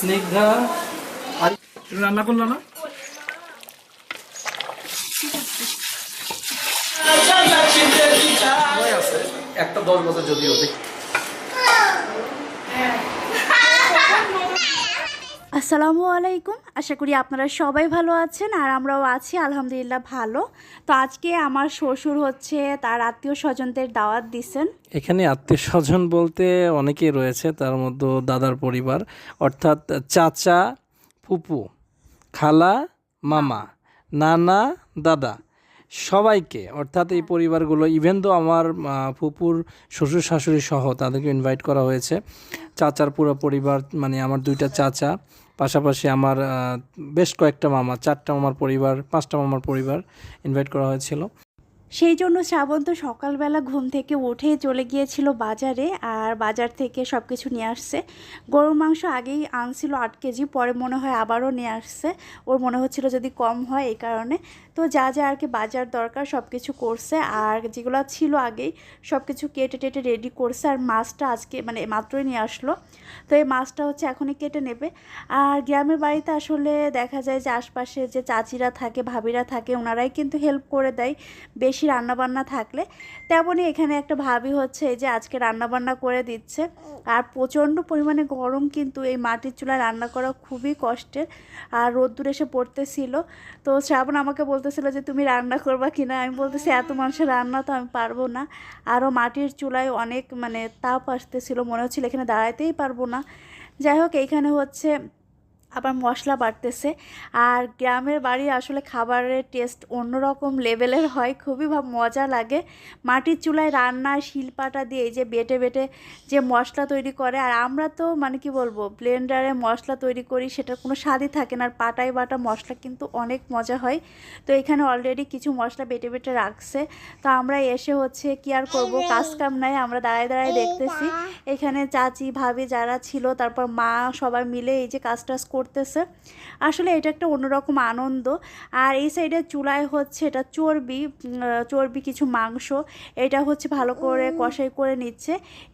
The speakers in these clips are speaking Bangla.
স্নিগ্ধা। তুমি রান্না করল না? সময় আছে। একটা দশ বছর যদিও দেখি। আসসালামু আলাইকুম। আশা করি আপনারা সবাই ভালো আছেন আর আমরাও আছি আলহামদুলিল্লাহ ভালো। তো আজকে আমার শ্বশুর হচ্ছে তার আত্মীয় স্বজনদের দাওয়াত দিছেন। এখানে আত্মীয় স্বজন বলতে অনেকেই রয়েছে তার মধ্যে দাদার পরিবার। অর্থাৎ চাচা ফুপু খালা মামা নানা দাদা। সবাইকে অর্থাৎ এই পরিবারগুলো ইভেন তো আমার ফুপুর শ্বশুর শাশুড়ি সহ তাদেরকে ইনভাইট করা হয়েছে। চাচার পুরো পরিবার মানে আমার দুইটা চাচা পাশাপাশি আমার বেশ কয়েকটা মামা চারটা মামার পরিবার পাঁচটা মামার পরিবার ইনভাইট করা হয়েছিল। সেই জন্য শ্রাবণ তো সকালবেলা ঘুম থেকে উঠে চলে গিয়েছিল বাজারে আর বাজার থেকে সব কিছু নিয়ে আসছে। গরুর মাংস আগেই আনছিল আট কেজি, পরে মনে হয় আবারও নিয়ে আসছে। ওর মনে হচ্ছিল যদি কম হয় এই কারণে। তো যা যা আর কি বাজার দরকার সব কিছু করছে আর যেগুলো ছিল আগেই সব কিছু কেটে টেটে রেডি করছে আর মাছটা আজকে মানে মাত্রই নিয়ে আসলো। তো এই মাছটা হচ্ছে এখনই কেটে নেবে। আর গ্রামের বাড়িতে আসলে দেখা যায় যে আশপাশে যে চাচিরা থাকে, ভাবিরা থাকে, ওনারাই কিন্তু হেল্প করে দেয়। বেশি রান্নাবান্না থাকলে তেমনই এখানে একটা ভাবি হচ্ছে এই যে আজকে রান্নাবান্না করে দিচ্ছে। আর প্রচণ্ড পরিমাণে গরম কিন্তু এই মাটির চুলায় রান্না করা খুবই কষ্টের। আর রোদ্দুর এসে পড়তেছিল। তো শ্রাবণ আমাকে বলতেছিল যে, তুমি রান্না করবা কিনা আমি বলতেছি, এত মানুষের রান্না তো আমি পারব না। আরও মাটির চুলায় অনেক মানে তাপ আসতেছিল। মনে হচ্ছিল এখানে দাঁড়াইতেই পারব না। যাই হোক, এইখানে হচ্ছে আবার মশলা বাড়তেছে। আর গ্রামের বাড়ি আসলে খাবারের টেস্ট অন্যরকম লেভেলের হয়, খুবই মজা লাগে। মাটির চুলায় রান্না শিলপাটা দিয়ে এই যে বেটে বেটে যে মশলা তৈরি করে, আর আমরা তো মানে কি বলব ব্লেন্ডারে মশলা তৈরি করি, সেটার কোনো স্বাদই থাকে না। আর পাটায় বাটা মশলা কিন্তু অনেক মজা হয়। তো এখানে অলরেডি কিছু মশলা বেটে বেটে রাখছে। তো আমরা এসে হচ্ছে কি আর করব? কাজ কাম নাই, আমরা দাঁড়ায় দাঁড়ায় দেখতেছি। এখানে চাচি, ভাবি যারা ছিল, তারপর মা সবাই মিলে এই যে কাজ টাজ করতেছে। আসলে এটা একটা অন্যরকম আনন্দ। আর এই সাইডে চুলায় হচ্ছে এটা চর্বি চর্বি কিছু মাংস। এটা হচ্ছে ভালো করে কষাই করে নিচ্ছে।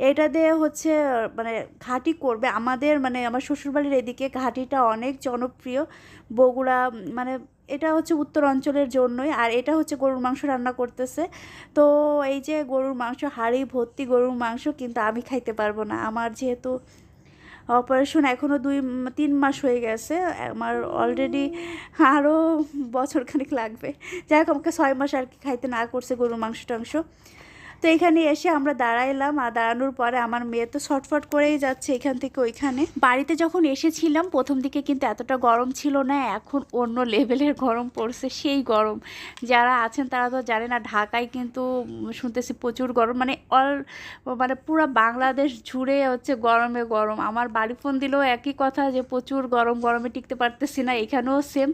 এটা দিয়ে হচ্ছে মানে ঘাটি করবে। আমাদের মানে আমার শ্বশুরবাড়ির এদিকে ঘাটিটা অনেক জনপ্রিয়। বগুড়া মানে এটা হচ্ছে উত্তর অঞ্চলের জন্যই। আর এটা হচ্ছে গরুর মাংস রান্না করতেছে। তো এই যে গরুর মাংস হাড়ি ভর্তি গরুর মাংস কিন্তু আমি খাইতে পারব না। আমার যেহেতু অপারেশন এখনও দুই তিন মাস হয়ে গেছে। আমার অলরেডি আরও বছর খানিক লাগবে। যাই হোক, আমাকে ছয় মাস আর কি খাইতে না করছে গরুর মাংস টাংস তো এখানে এসে আমরা দাঁড়াইলাম আর দাঁড়ানোর পরে আমার মেয়ে তো ছটফট করেই যাচ্ছে এখান থেকে ওইখানে। বাড়িতে যখন এসেছিলাম, প্রথম দিকে কিন্তু এতটা গরম ছিল না, এখন অন্য লেভেলের গরম পড়ছে, সেই গরম। যারা আছেন তারা তো জানে না, ঢাকায় কিন্তু শুনতেছি প্রচুর গরম মানে অল মানে পুরো বাংলাদেশ জুড়ে হচ্ছে গরমে গরম। আমার বাড়ি ফোন দিলেও একই কথা যে প্রচুর গরম, গরমে টিকতে পারতেছি না, এখানেও সেম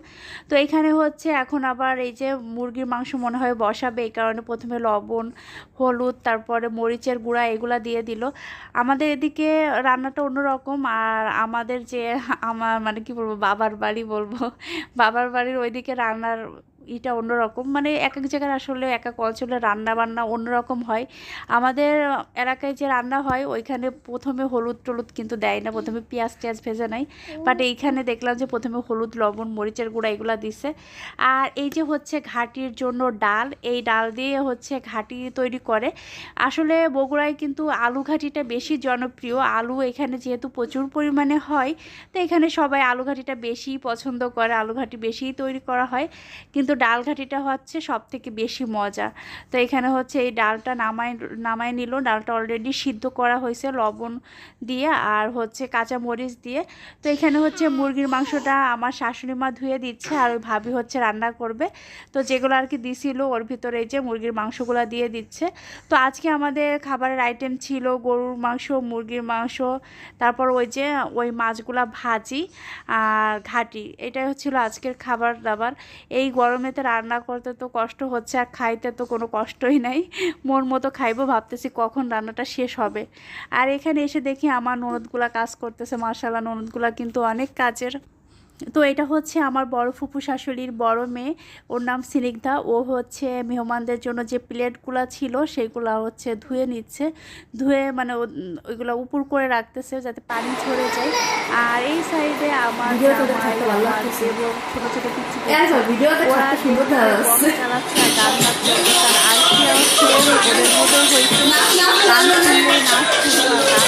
তো এখানে হচ্ছে এখন আবার এই যে মুরগির মাংস মনে হয় বসাবে, এই কারণে প্রথমে লবণ হলুদ, তারপরে মরিচের গুঁড়া এগুলো দিয়ে দিল। আমাদের এদিকে রান্নাটা অন্যরকম আর আমাদের যে আমার মানে কি বলব, বাবার বাড়ি বলব, বাবার বাড়ির ওইদিকে রান্নার ইটা অন্যরকম। মানে এক এক জায়গার আসলে এক এক অঞ্চলে রান্না বান্না অন্যরকম হয়। আমাদের এলাকায় যে রান্না হয় ওইখানে প্রথমে হলুদ টলুদ কিন্তু দেয় না। প্রথমে পেঁয়াজ টেয়াজ ভেজে নেয়। বাট এইখানে দেখলাম যে প্রথমে হলুদ লবণ মরিচের গুঁড়া এগুলো দিছে। আর এই যে হচ্ছে ঘাটির জন্য ডাল এই ডাল দিয়ে হচ্ছে ঘাটি তৈরি করে। আসলে বগুড়ায় কিন্তু আলু ঘাটিটা বেশি জনপ্রিয়। আলু এখানে যেহেতু প্রচুর পরিমাণে হয় তো এখানে সবাই আলু ঘাটিটা বেশি পছন্দ করে। আলু ঘাটি বেশিই তৈরি করা হয়। কিন্তু ডাল ঘাটিটা হচ্ছে সব থেকে বেশি মজা। তো এখানে হচ্ছে এই ডালটা নামায় নামায় নিল। ডালটা অলরেডি সিদ্ধ করা হয়েছে লবণ দিয়ে আর হচ্ছে কাঁচা মরিচ দিয়ে। তো এখানে হচ্ছে মুরগির মাংসটা আমার শাশুড়ি মা ধুয়ে দিচ্ছে আর ওই ভাবি হচ্ছে রান্না করবে। তো যেগুলো আর কি দিছিল ওর ভিতরে এই যে মুরগির মাংসগুলো দিয়ে দিচ্ছে। তো আজকে আমাদের খাবারের আইটেম ছিল গরুর মাংস, মুরগির মাংস, তারপর ওই যে ওই মাছগুলা ভাজি আর ঘাটি। এটাই হচ্ছিল আজকের খাবার দাবার। এই গরমেতে রান্না করতে তো কষ্ট হচ্ছে আর খাইতে তো কোনো কষ্টই নাই। মন মতো খাইবো ভাবতেছি কখন রান্নাটা শেষ হবে। আর এখানে এসে দেখি আমার ননদগুলা কাজ করতেছে মার্শাল্লাহ ননদগুলা কিন্তু অনেক কাজের। তো এটা হচ্ছে আমার বড় ফুপু শাশুড়ির বড় মেয়ে। ওর নাম সিনিগ্ধা ও হচ্ছে মেহমানদের জন্য যে প্লেটগুলো ছিল সেগুলো হচ্ছে ধুয়ে নিচ্ছে। ধুয়ে মানে ওইগুলো উপর করে রাখতেছে যাতে পানি ঝরে যায়। আর এই সাইডে আমার ছোট ছোট পিচ্ছি ওরা চালাচ্ছে আর গান নাচছে আর আরতি আর সেও ওদের মতো হয়েছে। গান শুনলে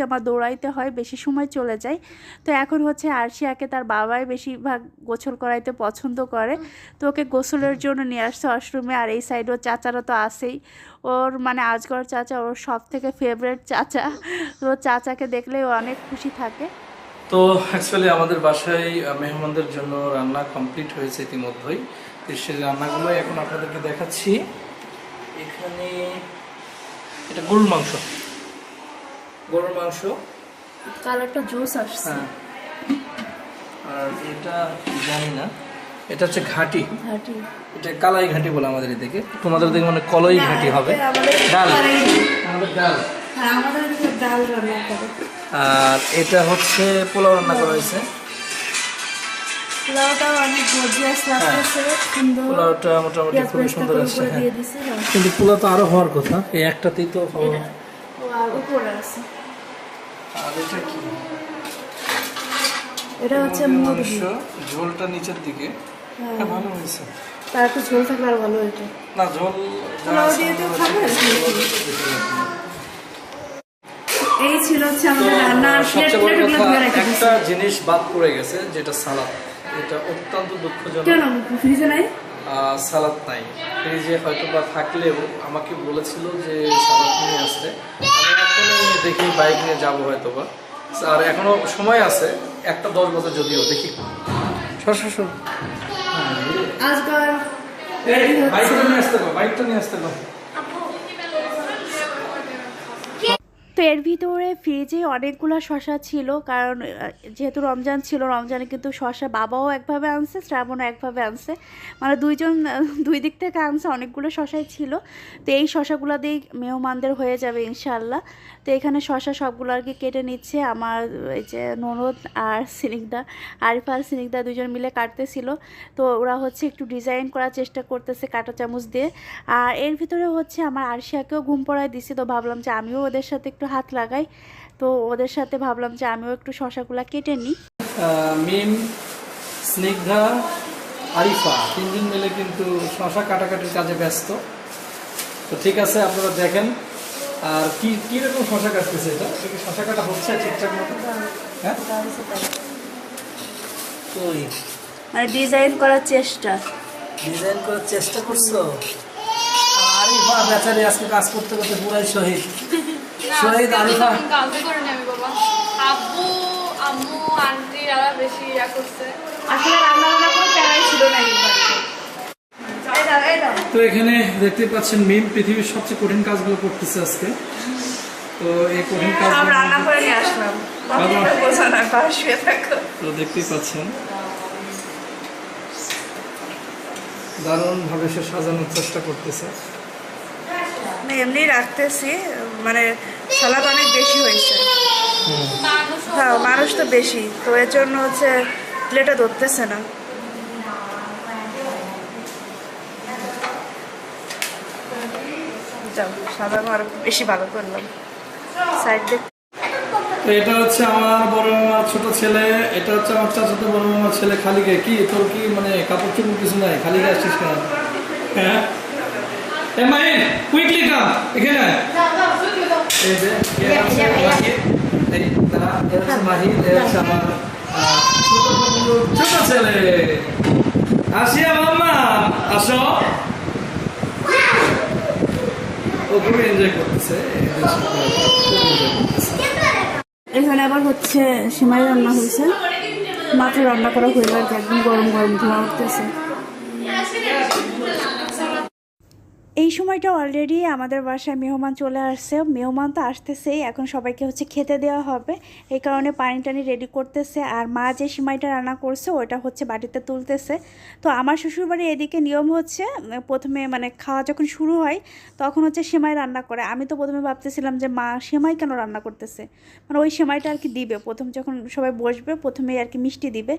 আর আমার দৌড়াইতে হয় বেশি সময় চলে যায়। তো এখন হচ্ছে আরশিয়াকে তার বাবাই বেশিরভাগ গোসল করাইতে পছন্দ করে। তো ওকে গোসলের জন্য নিয়ে আসছে ওয়াশরুমে আর এই সাইড ওর চাচারা তো আসেই ওর মানে আজগর চাচা ওর সব থেকে ফেভারেট চাচা। তো চাচাকে দেখলে ও অনেক খুশি থাকে। তো অ্যাকচুয়ালি আমাদের বাসায় মেহমানদের জন্য রান্না কমপ্লিট হয়েছে ইতিমধ্যেই। তো সেই রান্নাগুলো এখন আপনাদেরকে দেখাচ্ছি। এখানে এটা গরুর মাংস। গরুর মাংস? কালারটা জুস আসছে। হ্যাঁ। আর এটা জানি না। এটা হচ্ছে ঘাটি। ঘাটি। এটা কালাই ঘাটি বলে আমাদের এদিকে তোমাদের দিকে মানে কলই ঘাটি হবে। ডাল। আমাদের ডাল। হ্যাঁ আমাদের এদিকে ডাল রান্না করে। আর এটা হচ্ছে পোলাও রান্না করা হয়েছে। পোলাওটা মোটামুটি খুবই সুন্দর আছে হ্যাঁ। হ্যাঁ। কিন্তু পোলাও তো আরও হওয়ার কথা এই একটাতেই তো হওয়া উপরে আছে। আর এটা কি? এটা হচ্ছে মুরগি। ঝোলটা নিচের দিকে। হ্যাঁ। হ্যাঁ ভালো হয়েছে। তার একটু ঝোল থাকলে আর ভালো হতো না ঝোল পোলাও দিয়ে তো। এই ছিল হচ্ছে আমাদের রান্নার প্লেট প্লেটগুলো ধুয়ে রেখে একটা জিনিস বাদ পড়ে গেছে যেটা সালাদ। এটা অত্যন্ত দুঃখজনক। কেন? ফ্রিজে নাই? আহ, সালাদ নাই। ফ্রিজে হয়তো বা থাকলেও আমাকে বলেছিল যে সালাদ নিয়ে আসতে। দেখি বাইক নিয়ে যাব হয়তো বা আর এখনও সময় আছে একটা দশ বছর যদিও দেখি। সর সর সর আজকাল বাইকটা নিয়ে আসতে পারো বাইকটা নিয়ে আসতে গো এর ভিতরে ফ্রিজে অনেকগুলো শশা ছিল, কারণ যেহেতু রমজান ছিল, রমজানে কিন্তু শশা বাবাও একভাবে আনছে, শ্রাবণও একভাবে আনছে। মানে দুইজন, দুই দিক থেকে আনছে অনেকগুলো শশাই ছিল। তো এই শশাগুলো দিয়ে মেহমানদের হয়ে যাবে ইনশাল্লাহ তো এখানে শশা সবগুলো আর কি কেটে নিচ্ছে। আমার এই যে ননদ আর সিনিকদা, আরিফা আর সিনিকদা দুজন মিলে কাটতেছিল। তো ওরা হচ্ছে একটু ডিজাইন করার চেষ্টা করতেছে কাটা চামচ দিয়ে। আর এর ভিতরে হচ্ছে আমার আরশিয়াকেও ঘুম পড়ায় দিছি। তো ভাবলাম যে আমিও ওদের সাথে একটু হাত লাগাই। তো ওদের সাথে ভাবলাম যে আমিও একটু শশাগুলা কেটে নিই। মিম, স্নিগ্ধা, আরিফা তিনজন মিলে কিন্তু শশা কাটাকাটির কাজে ব্যস্ত। তো ঠিক আছে, আপনারা দেখেন। আর কি কীরকম শশা কাটতেছে এটা? কি শশা কাটা হচ্ছে ঠিকঠাক মতো? হ্যাঁ? মানে ডিজাইন করার চেষ্টা। ডিজাইন করার চেষ্টা করছ? আরিফা বেচারি আজকে কাজ করতে করতে পুরাই শহীদ। শহীদ আরিফা। কালকে করে নেবে বাবা। আব্বু আম্মু আন্টি এরা বেশি ইয়া করছে। আসলে রান্না বান্না কোনো প্যারাই ছিল না এই বাড়িতে। এই দাও, এই দাও। তো এখানে দেখতে পাচ্ছেন মিম পৃথিবীর সবচেয়ে কঠিন কাজগুলো করতেছে আজকে। তো এই কঠিন কাজগুলো রান্না করে নিয়ে আসলাম। তো দেখতেই পাচ্ছেন। দারুণভাবে সে সাজানোর চেষ্টা করতেছে। এমনি রাখতেছি মানে সালাদ অনেক বেশি হয়েছে। হ্যাঁ মানুষ তো বেশি তো এর জন্য হচ্ছে প্লেটে ধরতেছে না। যাও সাদা আরও বেশি ভালো করলাম। সাইড দিয়ে এটা হচ্ছে আমার বড় মামার ছোট ছেলে এটা হচ্ছে আমার চাচাতো বড় মামার ছেলে খালিকে। কি তোর কি মানে কাপড় চোপড় কিছু নাই? খালিকে আসছিস কেন? হ্যাঁ? এ কুইকলি কাম এখানে। এই যে এ হচ্ছে আমার ছোট ছোট ছেলে। আসিয়া মাম্মা আসো। এখানে আবার হচ্ছে সিমাই রান্না হয়েছে। মাত্র রান্না করা হয়ে আর একদম গরম গরম ধোঁয়া উঠতেছে। এই সময়টা অলরেডি আমাদের বাসায় মেহমান চলে আসছে। মেহমান তো আসতেছেই, এখন সবাইকে হচ্ছে খেতে দেওয়া হবে। এই কারণে পানি টানি রেডি করতেছে। আর মা যে সিমাইটা রান্না করছে, ওটা হচ্ছে বাটিতে তুলতেছে। তো আমার শ্বশুরবাড়ি এদিকে নিয়ম হচ্ছে, প্রথমে মানে খাওয়া যখন শুরু হয়, তখন হচ্ছে সেমাই রান্না করে। আমি তো প্রথমে ভাবতেছিলাম যে, মা, সেমাই কেন রান্না করতেছে? মানে ওই সেমাইটা আর কি দিবে। প্রথম যখন সবাই বসবে, প্রথমেই আর কি মিষ্টি দিবে।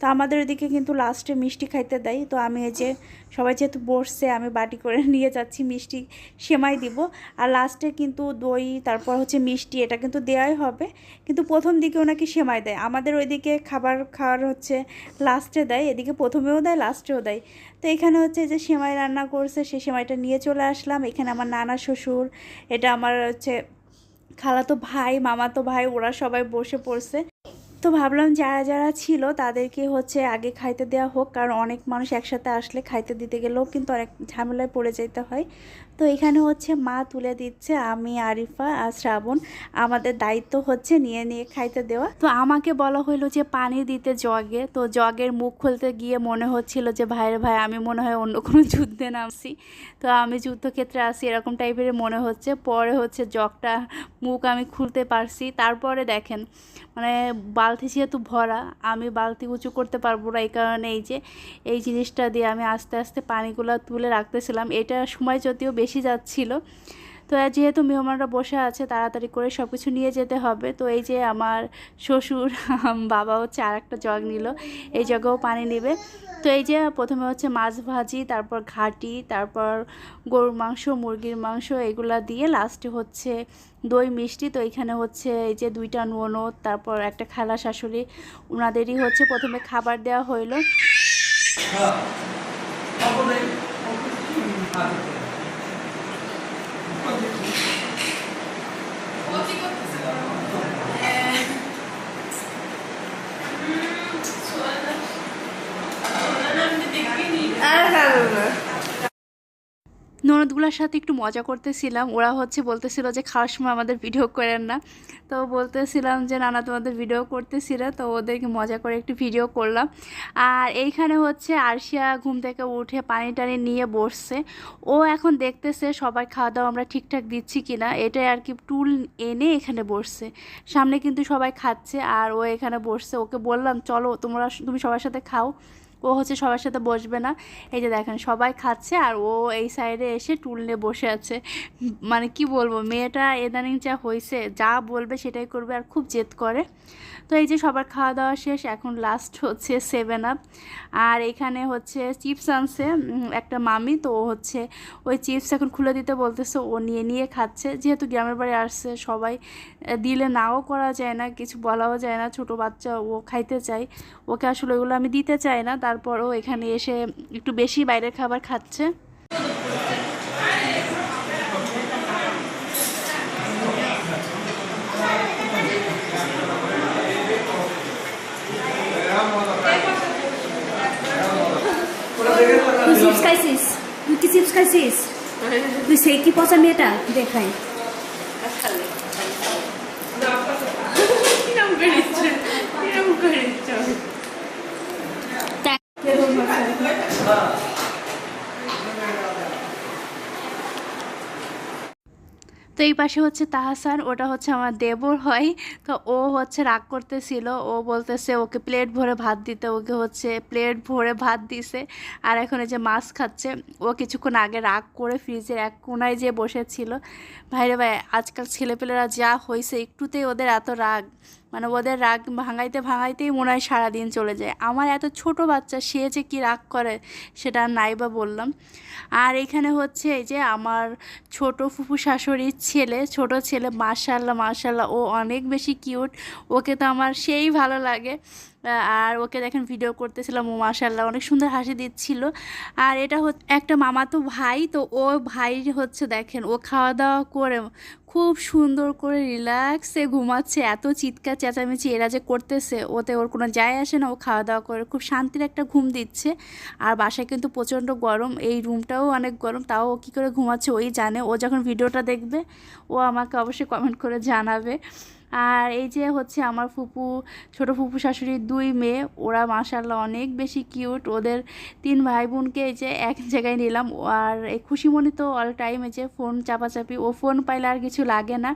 তো আমাদের ওদিকে কিন্তু লাস্টে মিষ্টি খাইতে দেয়। তো আমি এই যে, সবাই যেহেতু বসছে, আমি বাটি করে নিয়ে যাচ্ছি মিষ্টি সেমাই দিব। আর লাস্টে কিন্তু দই, তারপর হচ্ছে মিষ্টি, এটা কিন্তু দেওয়াই হবে। কিন্তু প্রথম দিকে ওনাকে সেমাই দেয়। আমাদের ওইদিকে খাবার খাওয়ার হচ্ছে লাস্টে দেয়, এদিকে প্রথমেও দেয় লাস্টেও দেয়। তো এখানে হচ্ছে যে সেমাই রান্না করছে সেই সেমাইটা নিয়ে চলে আসলাম। এখানে আমার নানা শ্বশুর, এটা আমার হচ্ছে খালাতো ভাই, মামাতো ভাই, ওরা সবাই বসে পড়ছে। তো ভাবলাম যারা যারা ছিল তাদেরকে হচ্ছে আগে খাইতে দেওয়া হোক, কারণ অনেক মানুষ একসাথে আসলে খাইতে দিতে গেলেও কিন্তু অনেক ঝামেলায় পড়ে যেতে হয়। তো এখানে হচ্ছে মা তুলে দিচ্ছে আমি, আরিফা আর শ্রাবণ। আমাদের দায়িত্ব হচ্ছে নিয়ে নিয়ে খাইতে দেওয়া। তো আমাকে বলা হলো যে পানি দিতে জগে। তো জগের মুখ খুলতে গিয়ে মনে হচ্ছিল যে ভাইয়ের ভাই, আমি মনে হয় অন্য কোনো যুদ্ধে নামছি। তো আমি যুদ্ধক্ষেত্রে আসি এরকম টাইপের মনে হচ্ছে। পরে হচ্ছে জগটা মুখ আমি খুলতে পারছি। তারপরে দেখেন মানে বালতি যেহেতু ভরা, আমি বালতি উঁচু করতে পারব না, এই কারণে এই যে, এই জিনিসটা দিয়ে আমি আস্তে আস্তে পানিগুলো তুলে রাখতেছিলাম। এটা সময় যদিও বেশি যাচ্ছিল তো যেহেতু মেহমানরা বসে আছে, তাড়াতাড়ি করে সব কিছু নিয়ে যেতে হবে। তো এই যে আমার শ্বশুর বাবা হচ্ছে আর একটা জগ নিল। এই জগেও পানি নেবে। তো এই যে প্রথমে হচ্ছে মাছ ভাজি, তারপর ঘাটি, তারপর গরুর মাংস, মুরগির মাংস, এগুলা দিয়ে লাস্টে হচ্ছে দই, মিষ্টি। তো এখানে হচ্ছে এই যে দুইটা ননদ তারপর একটা খালা শাশুড়ি ওনাদেরই হচ্ছে প্রথমে খাবার দেওয়া হইল। Thank you. ননদগুলোর সাথে একটু মজা করতেছিলাম। ওরা হচ্ছে বলতেছিল যে, খাওয়ার সময় আমাদের ভিডিও করেন না। তো বলতেছিলাম যে, নানা, তোমাদের ভিডিও করতেছিল তো ওদেরকে মজা করে একটু ভিডিও করলাম। আর এইখানে হচ্ছে আরশিয়া ঘুম থেকে উঠে পানি টানি নিয়ে বসছে। ও এখন দেখতেছে সবাই খাওয়া দাওয়া আমরা ঠিকঠাক দিচ্ছি কি না এটাই আর কি টুল এনে এখানে বসছে। সামনে কিন্তু সবাই খাচ্ছে। আর ও এখানে বসছে। ওকে বললাম, চলো, তোমরা, তুমি সবার সাথে খাও। ও হচ্ছে সবার সাথে বসবে না। এই যে দেখেন, সবাই খাচ্ছে আর ও এই সাইডে এসে টুল নিয়ে বসে আছে। মানে কি বলব, মেয়েটা এদানিং যা হয়েছে যা বলবে সেটাই করবে আর খুব জেদ করে। তো এই যে সবার খাওয়া দাওয়া শেষ, এখন লাস্ট হচ্ছে সেভেন আপ আর এখানে হচ্ছে চিপস আনছে একটা মামি। তো ও হচ্ছে ওই চিপস এখন খুলে দিতে বলতেছে, ও নিয়ে নিয়ে খাচ্ছে। যেহেতু গ্রামের বাড়ি আসছে, সবাই দিলে নাও করা যায় না, কিছু বলাও যায় না। ছোট বাচ্চা ও খাইতে চায়। ওকে আসলে ওগুলো আমি দিতে চাই না তারপরও এখানে এসে একটু বেশি বাইরের খাবার খাচ্ছে। তুই চিপস খাইছিস? তুই সেই কি পচা মেয়েটা? দেখাই। এই পাশে হচ্ছে তাহাসান, ওটা হচ্ছে আমার দেবর হয় তো ও হচ্ছে রাগ করতেছিল, ও বলতেছে ওকে প্লেট ভরে ভাত দিতে, ওকে হচ্ছে প্লেট ভরে ভাত দিছে। আর এখন এই যে মাছ খাচ্ছে, ও কিছুক্ষণ আগে রাগ করে ফ্রিজের এক কোনায় যে বসেছিল। ভাইরে ভাই, আজকাল ছেলেপেলেরা যা হয়েছে একটুতেই ওদের এত রাগ। মানে ওদের রাগ ভাঙাইতে ভাঙাইতেই মনে হয় সারাদিন চলে যায়। আমার এত ছোট বাচ্চা, সে যে কী রাগ করে সেটা নাই বা বললাম। আর এখানে হচ্ছে এই যে আমার ছোট ফুফু শাশুড়ির ছেলে, ছোট ছেলে মার্শাল্লাহ মার্শাল্লাহ ও অনেক বেশি কিউট ওকে তো আমার সেই ভালো লাগে। আর ওকে দেখেন ভিডিও করতেছিলাম, ও মাসাল্লাহ অনেক সুন্দর হাসি দিচ্ছিল। আর এটা হচ্ছে একটা মামাতো ভাই, তো ও ভাই হচ্ছে দেখেন, ও খাওয়া দাওয়া করে খুব সুন্দর করে রিল্যাক্সে ঘুমাচ্ছে, এত চিৎকার চেঁচামেচি এরা যে করতেছে, ওতে ওর কোনো যায় আসে না, ও খাওয়া দাওয়া করে, খুব শান্তির একটা ঘুম দিচ্ছে। আর বাসায় কিন্তু প্রচণ্ড গরম, এই রুমটাও অনেক গরম, তাও ও কী করে ঘুমাচ্ছে ওই জানে, ও যখন ভিডিওটা দেখবে, ও আমাকে অবশ্যই কমেন্ট করে জানাবে। আর এই যে হচ্ছে আমার ফুপু, ছোট ফুপু শাশুড়ির দুই মেয়ে, ওরা মাশাল্লাহ অনেক বেশি কিউট। ওদের তিন ভাই বোনকে এই যে এক জায়গায় নিলাম। আর এই খুশিমণি তো অল টাইম এই যে ফোন চাপাচাপি, ও ফোন পাইলে আর কিছু লাগে না।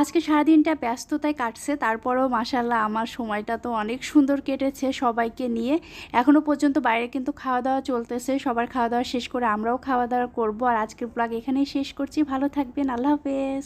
আজকে সারাদিনটা ব্যস্ততায় কাটছে, তারপরেও মাশাল্লাহ আমার সময়টা তো অনেক সুন্দর কেটেছে সবাইকে নিয়ে। এখনও পর্যন্ত বাইরে কিন্তু খাওয়া দাওয়া চলতেছে, সবার খাওয়া দাওয়া শেষ করে আমরাও খাওয়া দাওয়া করব। আর আজকের ব্লগ এখানেই শেষ করছি। ভালো থাকবেন, আল্লাহ হাফেজ।